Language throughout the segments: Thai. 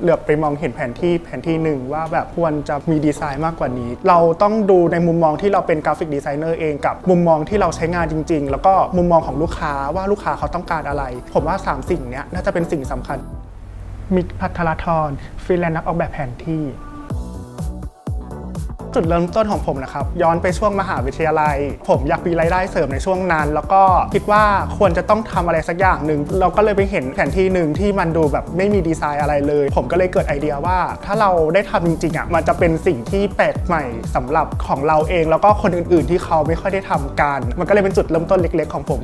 เหลือบไปมองเห็นแผนที่แผนที่หนึ่งว่าแบบควรจะมีดีไซน์มากกว่านี้ เราต้องดูในมุมมองที่เราเป็นกราฟิกดีไซเนอร์เองกับมุมมองที่เราใช้งานจริง ๆ แล้วก็มุมมองของลูกค้าว่าลูกค้าเขาต้องการอะไร ผมว่า 3 สิ่งเนี้ยน่าจะเป็นสิ่งสำคัญมิกพัทรธรฟรีแลนซ์นักออกแบบแผนที่ จุดเริ่มต้นของผมนะครับ ย้อนไปช่วงมหาวิทยาลัย ผมอยากมีรายได้เสริมในช่วงนั้น แล้วก็คิดว่าควรจะต้องทำอะไรสักอย่างหนึ่งเราก็เลยไปเห็นแผนที่หนึ่งที่มันดูแบบไม่มีดีไซน์อะไรเลย ผมก็เลยเกิดไอเดียว่า ถ้าเราได้ทำจริงๆอะมันจะเป็นสิ่งที่แปลกใหม่สำหรับของเราเอง แล้วก็คนอื่น ๆ ที่เขาไม่ค่อยได้ทำกัน มันก็เลยเป็นจุดเริ่มต้นเล็ก ๆ ของผม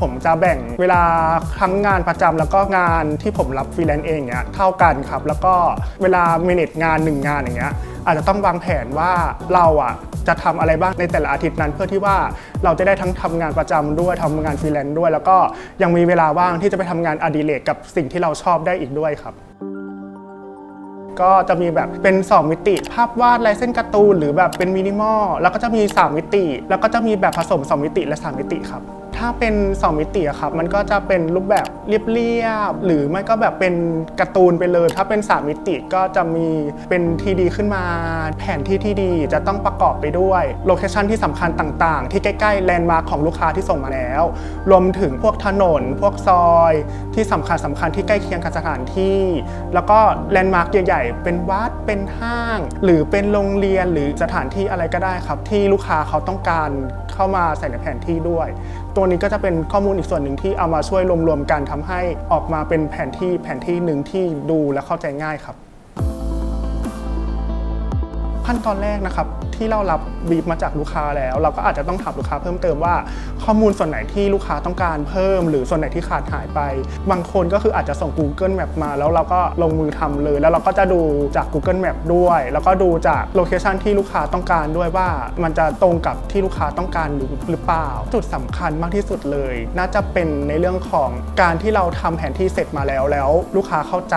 ผมจะแบ่งเวลาทั้งงานประจำแล้วก็งานที่ผมรับฟรีแลนซ์เองเนี้ยเท่ากันครับ แล้วก็เวลาเมเนจงานหนึ่งงานอย่างเงี้ย อาจจะต้องวางแผนว่าเราอะจะทำอะไรบ้างในแต่ละอาทิตย์นั้น เพื่อที่ว่าเราจะได้ทั้งทำงานประจำด้วยทำงานฟรีแลนซ์ด้วย แล้วก็ยังมีเวลาว่างที่จะไปทำงานอดิเรกกับสิ่งที่เราชอบได้อีกด้วยครับก็จะมีแบบเป็น 2 มิติ ภาพวาดลายเส้นการ์ตูนหรือแบบเป็นมินิมอลแล้วก็จะมี 3 มิติ แล้วก็จะมีแบบผสม 2 มิติและ 3 มิติครับ ถ้าเป็น 2 มิติอะครับมันก็จะเป็นรูปแบบเรียบๆหรือไม่ก็แบบเป็นการ์ตูนไปเลย ถ้าเป็น 3 มิติก็จะมีเป็นทีดีขึ้นมา แผนที่ที่ดีจะต้องประกอบไปด้วยโลเคชันที่สำคัญต่างๆ ที่ใกล้ๆแลนด์มาร์คของลูกค้าที่ส่งมาแล้ว รวมถึงพวกถนน พวกซอยที่สำคัญสำคัญที่ใกล้เคียงกับสถานที่ แล้วก็แลนด์มาร์คใหญ่ๆ เป็นวัดเป็นห้าง หรือเป็นโรงเรียนหรือสถานที่อะไรก็ได้ครับ ที่ลูกค้าเขาต้องการ เข้ามาใส่ในแผนที่ด้วย ตัวนี้ก็จะเป็นข้อมูลอีกส่วนหนึ่งที่เอามาช่วยรวมๆกันทำให้ออกมาเป็นแผนที่แผนที่หนึ่งที่ดูและเข้าใจง่ายครับ ขั้นตอนแรกนะครับที่เรารับบีบมาจากลูกค้าแล้ว เราก็อาจจะต้องถามลูกค้าเพิ่มเติมว่าข้อมูลส่วนไหนที่ลูกค้าต้องการเพิ่ม หรือส่วนไหนที่ขาดหายไป บางคนก็คืออาจจะส่ง Google Map มา แล้วเราก็ลงมือทำเลย แล้วเราก็จะดูจาก Google Map ด้วย แล้วก็ดูจากโลเคชันที่ลูกค้าต้องการด้วยว่ามันจะตรงกับที่ลูกค้าต้องการหรือเปล่า จุดสำคัญมากที่สุดเลย น่าจะเป็นในเรื่องของการที่เราทำแผนที่เสร็จมาแล้วแล้ว ลูกค้าเข้าใจ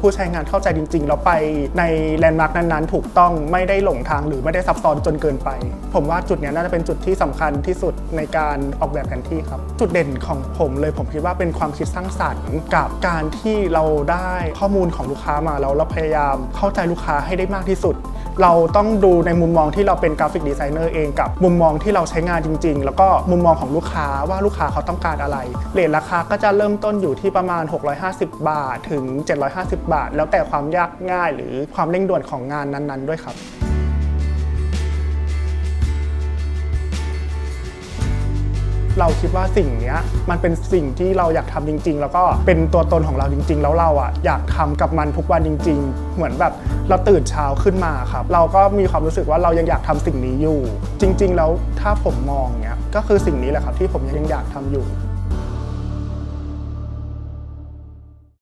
ผู้ใช้งานเข้าใจจริงๆแล้วไปในแลนด์มาร์กนั้นๆ ถูกต้องไม่ได้หลงทางหรือไม่ได้ซับซ้อนจนเกินไป ผมว่าจุดนี้น่าจะเป็นจุดที่สำคัญที่สุดในการออกแบบแผนที่ครับ จุดเด่นของผมเลยผมคิดว่าเป็นความคิดสร้างสรรค์กับการที่เราได้ข้อมูลของลูกค้ามาแล้วเราพยายามเข้าใจลูกค้าให้ได้มากที่สุด เราต้องดูในมุมมองที่เราเป็นกราฟิกดีไซเนอร์เองกับมุมมองที่เราใช้งานจริง ๆ แล้วก็มุมมองของลูกค้าว่าลูกค้าเขาต้องการอะไรเรทราคาก็จะเริ่มต้นอยู่ที่ประมาณ 650 บาทถึง 750 บาท แล้วแต่ความยากง่ายหรือความเร่งด่วนของงานนั้นๆ ด้วยครับ เราคิดว่าสิ่งนี้มันเป็นสิ่งที่เราอยากทำจริง ๆ แล้วก็เป็นตัวตนของเราจริง ๆ แล้วเราอะอยากทำกับมันทุกวันจริง ๆ เหมือนแบบเราตื่นเช้าขึ้นมาครับเราก็มีความรู้สึกว่าเรายังอยากทำสิ่งนี้อยู่ จริง ๆ แล้วถ้าผมมองเนี้ยก็คือสิ่งนี้แหละครับที่ผมยังอยากทำอยู่